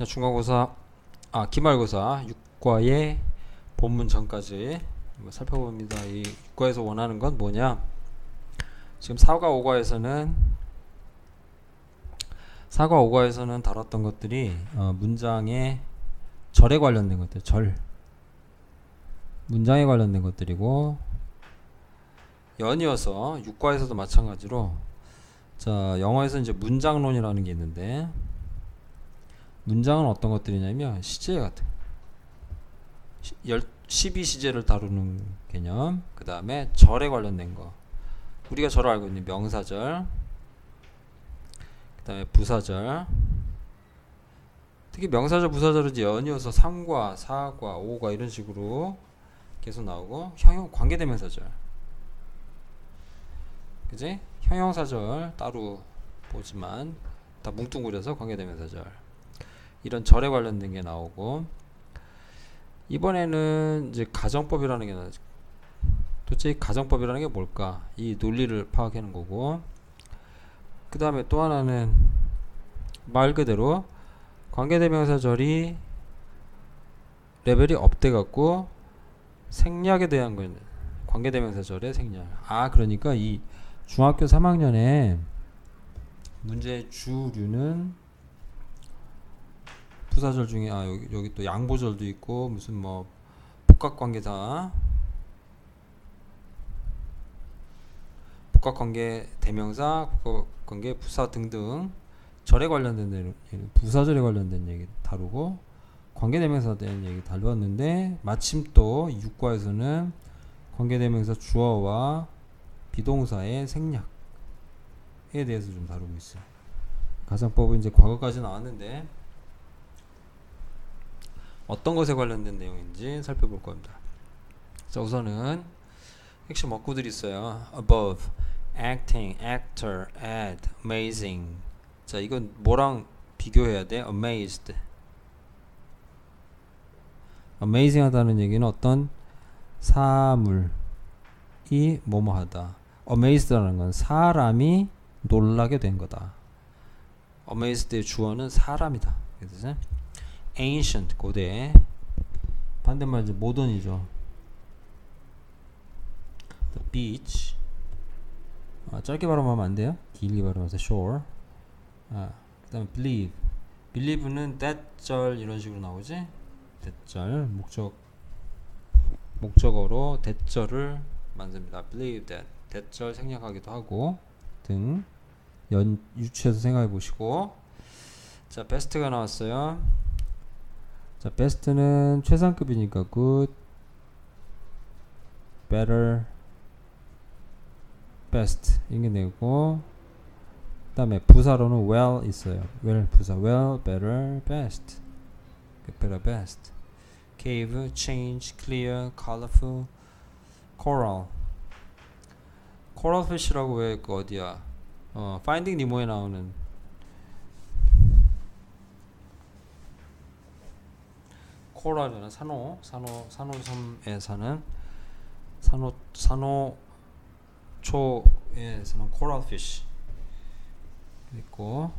자, 중간고사 아 기말고사 6과의 본문 전까지 살펴봅니다. 이 6과에서 원하는 건 뭐냐? 지금 4과 5과에서는 4과 5과에서는 다뤘던 것들이 어, 문장의 절에 관련된 것들, 절 문장에 관련된 것들이고 연이어서 6과에서도 마찬가지로 자 영어에서 이제 문장론이라는 게 있는데 문장은 어떤 것들이냐면 시제 같은 12시제를 다루는 개념. 그 다음에 절에 관련된 거. 우리가 절을 알고 있는 명사절. 그 다음에 부사절. 특히 명사절 부사절은 연이어서 3과 4과 5과 이런 식으로 계속 나오고 형용 관계대명사절. 그지? 형용사절 따로 보지만 다 뭉뚱그려서 관계대명사절 이런 절에 관련된 게 나오고 이번에는 이제 가정법이라는 게 나오죠. 도대체 가정법이라는 게 뭘까? 이 논리를 파악하는 거고 그 다음에 또 하나는 말 그대로 관계대명사절이 레벨이 업돼 갖고 생략에 대한 건 관계대명사절의 생략. 아 그러니까 이 중학교 3학년에 문제 주류는 부사절 중에 아 여기 여기 또 양보절도 있고 무슨 뭐 복합관계사 복합관계 대명사 복합관계 부사 등등 절에 관련된 내용 부사절에 관련된 얘기 다루고 관계대명사에 대한 얘기 다루었는데 마침 또 6과에서는 관계대명사 주어와 비동사의 생략에 대해서 좀 다루고 있어요. 가정법은 이제 과거까지 나왔는데 어떤 것에 관련된 내용인지 살펴볼 겁니다. 자, 우선은 핵심 어구들이 있어요. above, acting, actor, add, amazing. 자, 이건 뭐랑 비교해야 돼? amazed. amazing 하다는 얘기는 어떤 사물이 뭐뭐하다. amazed라는 건 사람이 놀라게 된 거다. amazed의 주어는 사람이다. 그래서 ancient 고대 반대말 이제 모던이죠. the beach 아, 짧게 발음하면 안 돼요. 길게 발음해서 shore. 아, 그다음에 believe. believe는 that 절 이런 식으로 나오지. that 절 목적 목적어로 that 절을 만듭니다. believe that that 절 생략하기도 하고 등 연, 유추해서 생각해 보시고 자 베스트가 나왔어요. 자, best는 최상급이니까 good, better, best 이게 되고 그 다음에 부사로는 well 있어요. well 부사 well, better, best. better, best. cave, change, clear, colorful, coral. coral fish라고 왜 그 어디야? 어, Finding Nemo에 나오는 코랄이라는 산호, 산호, 산호섬에 사는 산호, 산호초에 사는 코랄 피쉬 있고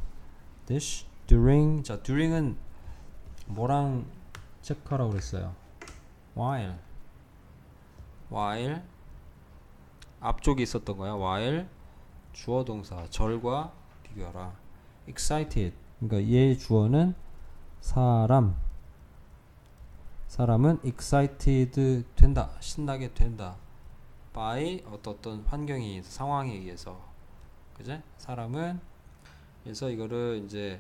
dish, during, 자 during은 뭐랑 체크하라고 그랬어요? while, while 앞쪽에 있었던 거야. while 주어 동사 절과 비교하라. excited, 그러니까 얘 주어는 사람 사람은 excited 된다, 신나게 된다. by 어떤 환경이 상황에 의해서, 그제? 사람은 그래서 이거를 이제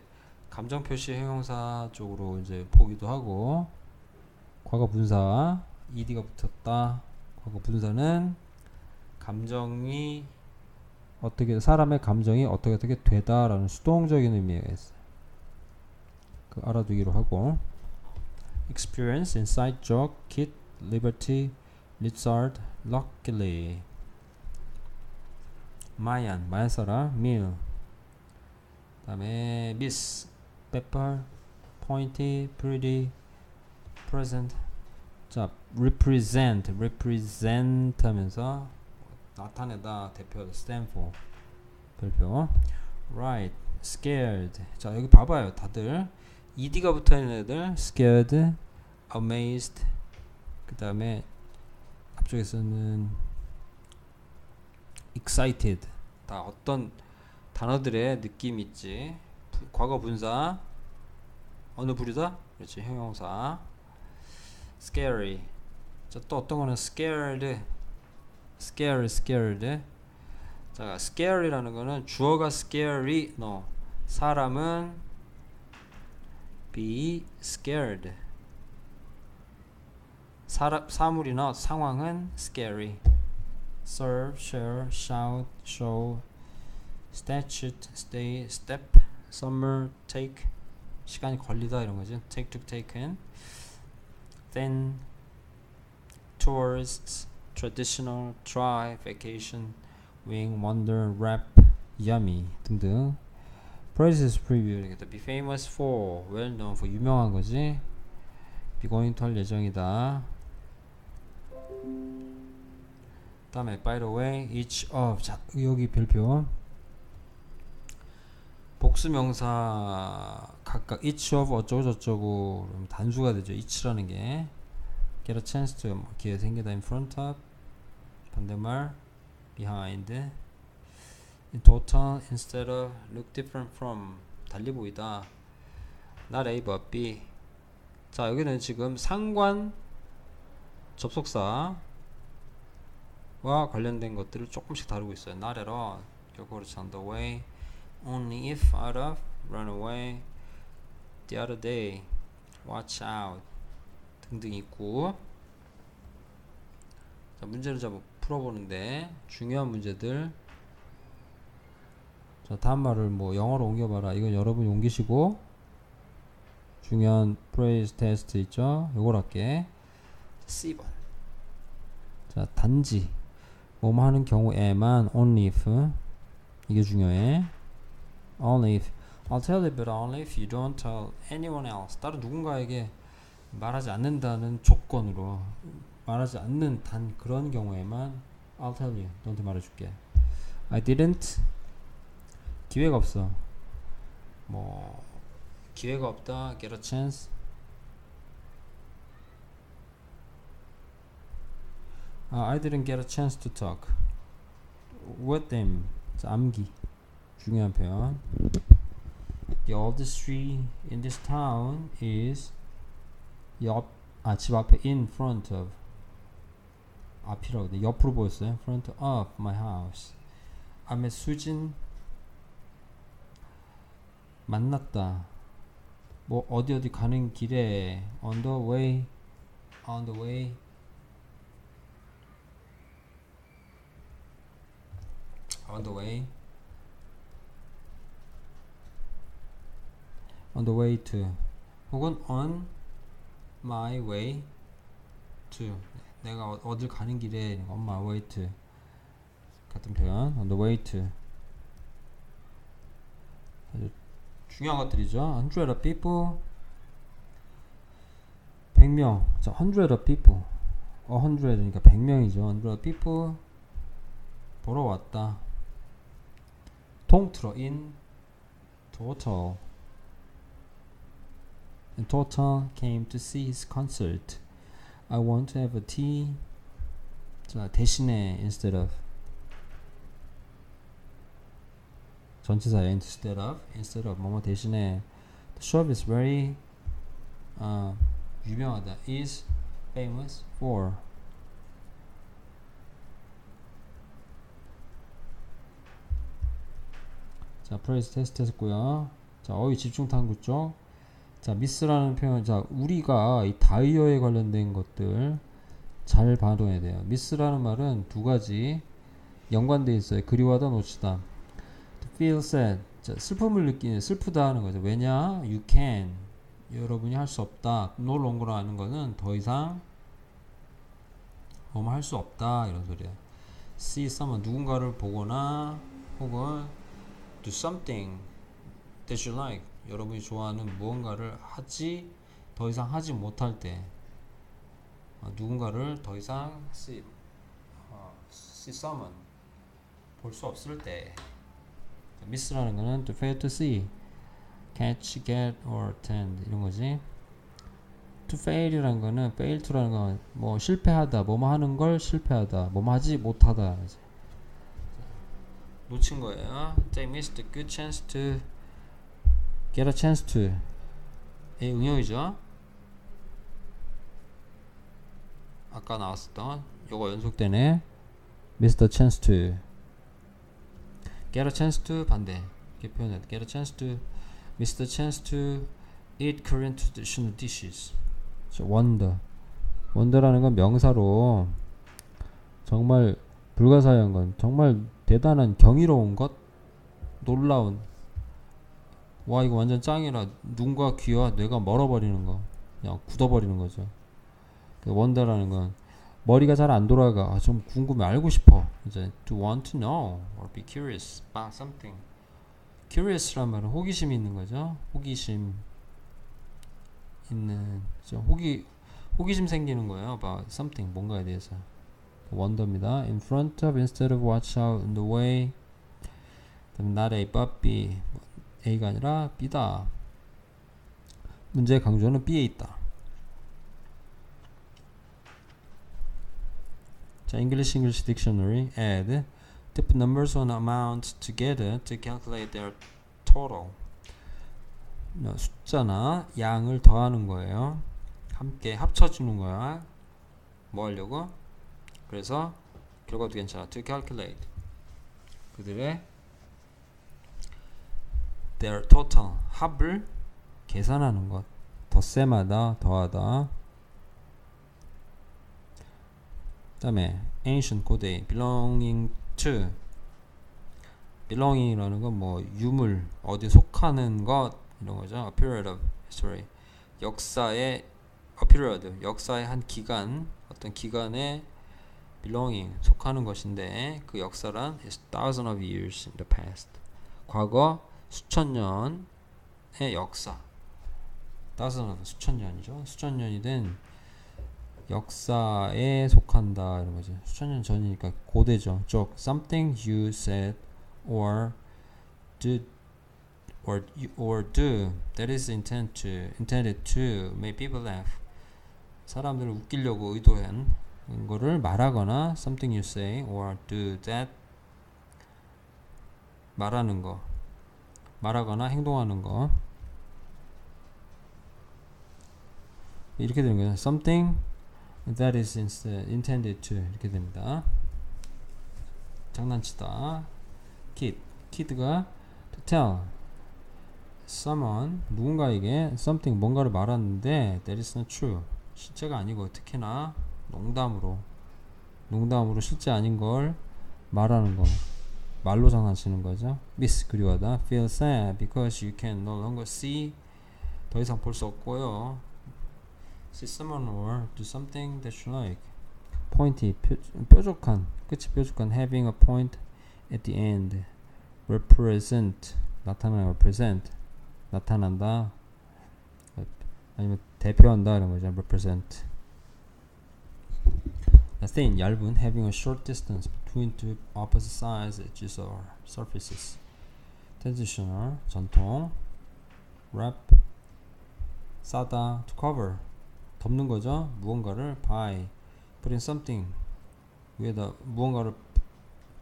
감정 표시 형용사 쪽으로 이제 보기도 하고, 과거 분사 ed가 붙었다. 과거 분사는 감정이 어떻게 사람의 감정이 어떻게 어떻게 되다라는 수동적인 의미가 있어요. 그 알아두기로 하고. Experience, inside joke, kid, liberty, lizard, luckily. 마얀, 써라, meal. 다음에 miss, pepper, pointy, pretty, present. 자, represent, represent 하면서 나타내다, 대표, stand for. 별표. right, scared. 자, 여기 봐봐요, 다들. Ed가 붙어 있는 애들 scared, amazed. 그 다음에 앞쪽에서는 excited. 다 어떤 단어들의 느낌 있지. 부- 과거 분사 어느 부류다? 그렇지 형용사. scary. 자, 또 어떤 거는 scared, scared, scared. 자, scary라는 거는 주어가 scary, no. 사람은 be scared. 사람, 사물이나 상황은 scary. serve, share, shout, show, statute, stay, step, summer, take. 시간이 걸리다 이런 거지. take to taken. then tourists, traditional, try, vacation, wing, wonder, rap, yummy 등등. Praises preview 되겠다. Be famous for, well known for 유명한 거지. Be going to 할 예정이다. 다음에 by the way, each of 자 여기 별표 복수명사 각각 each of 어쩌고 저쩌고 그러면 단수가 되죠. each라는 게 get a chance to 뭐 기회 생기다 in front of 반대말 behind total instead of look different from 달리 보이다 not A but B 자 여기는 지금 상관 접속사와 관련된 것들을 조금씩 다루고 있어요 not at all 그렇지 on the way only if out of run away the other day watch out 등등 있고 자 문제를 잡아 풀어보는데 중요한 문제들 자 다음 말을 뭐 영어로 옮겨봐라. 이건 여러분이 옮기시고 중요한 프레이즈 테스트 있죠? 요걸 할게. C번. 자 단지. 뭐뭐 하는 경우에만 only if. 이게 중요해. Only if. I'll tell you but only if you don't tell anyone else. 다른 누군가에게 말하지 않는다는 조건으로 말하지 않는 단 그런 경우에만 I'll tell you. 너한테 말해줄게. I didn't 기회가 없어 뭐 기회가 없다 get a chance 아, I didn't get a chance to talk with them 자, 암기 중요한 표현 The oldest tree in this town is 옆, 아, 집 앞에 in front of 앞이라고 돼. 옆으로 보였어요. front of my house. I met 수진 만났다. 뭐 어디 어디 가는 길에 on the way on the way the way to 혹은 on my way to 내가 어- 어딜 가는 길에 on my way to 같은 표현 way to 아주 중요한 것들이죠 hundred of people 100명 자 hundred of people 어 hundred이니까 100명이죠 hundred of people 보러 왔다 통틀어 in total in total came to see his concert. I want to have a tea. 자, 대신에 instead of 전치사에 instead of instead of 뭐뭐 대신에 the shop is very 어, 유명하다 is famous for 자 프레이즈 테스트 했고요 자 어휘 집중 탐구 쪽 자, 미스라는 표현, 자, 우리가 이 다이어에 관련된 것들 잘 받아야 돼요. 미스라는 말은 두 가지 연관돼 있어요. 그리워하다, 놓치다. Feel sad, 자, 슬픔을 느끼는, 슬프다 하는 거죠. 왜냐? You can, 여러분이 할 수 없다. No longer로 하는 거는 더 이상 뭐뭐 할 수 없다 이런 소리야. See someone, 누군가를 보거나 혹은 do something that you like. 여러분이 좋아하는 무언가를 하지 더 이상 하지 못할 때 어, 누군가를 더 이상 see, 어, see someone 볼 수 없을 때 미스라는 거는 to fail to see catch, get, or attend 이런 거지. to fail이라는 거는 fail to라는 건 뭐 실패하다, 뭐뭐 하는 걸 실패하다, 뭐뭐 하지 못하다. 이제. 놓친 거예요. They missed a good chance to get a chance to. 의 응용이죠. 아까 나왔었던 요거 연속되네. missed a chance to. Get a chance to 반대. 이렇게 표현해. get a chance to missed a chance to eat Korean traditional dishes. 저 wonder. wonder라는 건 명사로 정말 불가사의한 건 정말 대단한 경이로운 것, 놀라운. 와 이거 완전 짱이라 눈과 귀와 뇌가 멀어버리는 거, 그냥 굳어버리는 거죠. 그 wonder라는 건 머리가 잘 안 돌아가. 아, 좀 궁금해 알고 싶어. 이제 to want to know or be curious about something. curious란 말은 호기심 있는 거죠. 호기심 있는 그죠? 호기 호기심 생기는 거예요. about something 뭔가에 대해서. wonder입니다. in front of instead of watch out in the way. 그다음 not A but B. A가 아니라 B다. 문제의 강조는 B에 있다. 자, English English Dictionary add tip numbers on amounts together to calculate their total. 어, 숫자나 양을 더하는 거예요. 함께 합쳐주는 거야. 뭐 하려고? 그래서 결과도 괜찮아. To calculate 그들의 their total 합을 계산하는 것. 덧셈하다, 더하다. 그다음에 ancient 고대 belonging to belonging이라는 건 뭐 유물 어디 속하는 것 이런 거죠. a period of history 역사의 a period 역사의 한 기간 어떤 기간에 belonging 속하는 것인데 그 역사란 is thousands of years in the past 과거 수천 년의 역사 thousands of 수천 년이죠. 수천 년이 된 역사에 속한다 이런 거죠. 수천 년 전이니까 고대죠. 쪽 something you said or did or or do that is intended to intended to make people laugh. 사람들을 웃기려고 의도한 거를 말하거나 something you say or do that 말하는 거 말하거나 행동하는 거 이렇게 되는 거죠. something that is intended to 이렇게 됩니다. 장난치다. kid kid가 to tell someone 누군가에게 something 뭔가를 말하는데 that is not true 실제가 아니고 특히나 농담으로 농담으로 실제 아닌 걸 말하는 거 말로 장난치는 거죠. miss 그리워하다 feel sad because you can no longer see 더 이상 볼 수 없고요. see someone or do something that you like. pointy 뾰, 뾰족한 끝이 뾰족한 having a point at the end. represent 나타나는 represent 나타난다 아니면 대표한다 이런 거죠. represent. A thin 얇은 having a short distance between two opposite sides edges or surfaces. transitional 전통 wrap 싸다 to cover 덮는 거죠. 무언가를 by putting something 위에다 무언가를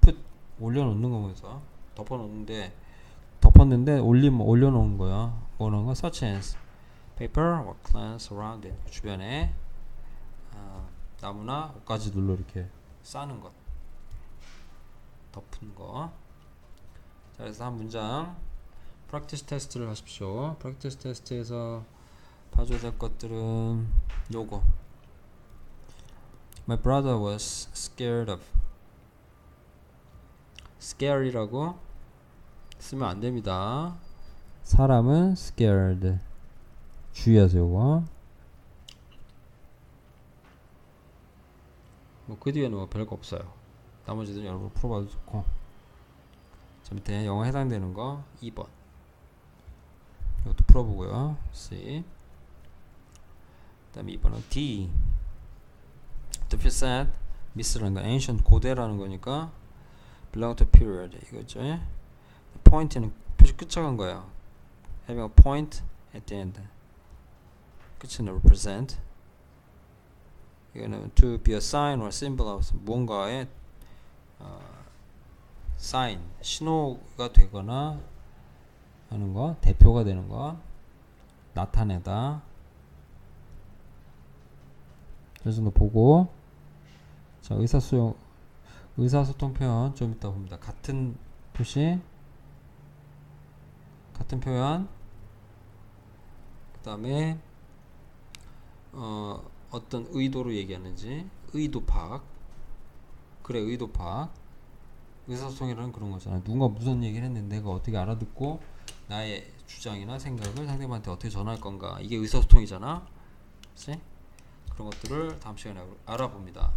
put 올려놓는 거면서 덮어놓는데 덮었는데 올림 올려놓은 거야. 뭐라는 거 such as paper or plants around it 주변에 아, 나무나 옷가지들로 이렇게 싸는 것 덮은 거. 자, 그래서 한 문장 프랙티스 테스트를 하십시오. 프랙티스 테스트에서 될 것들은 요거. My brother was scared of. scare이라고 쓰면 안 됩니다. 사람은 scared. 주의하세요, 요거. 뭐그 뒤에는 뭐 별거 없어요. 나머지는 여러분 풀어봐도 좋고. 자 밑에 영어 해당되는 거 2번. 이것도 풀어보고요. C. 그다음에 2번은 D. Be said, miss라는 거 ancient 고대라는 거니까 belong to period 이거죠. point는 표시 끝쳐간 거예요. having a point at the end. 끝은 represent. 이거는 to be a sign or symbol of 무언가의 어, sign 신호가 되거나 하는 거 대표가 되는 거 나타내다. 그래서 너 보고. 자 의사소통 의사소통 표현 좀 이따 봅니다. 같은 표시 같은 표현 그 다음에 어, 어떤 의도로 얘기하는지 의도 파악. 그래 의도 파악. 의사소통이라는 그런 거잖아 누군가 무슨 얘기를 했는데 내가 어떻게 알아듣고 나의 주장이나 생각을 상대방한테 어떻게 전할 건가. 이게 의사소통이잖아. 그치? 그런 것들을 다음 시간에 알아봅니다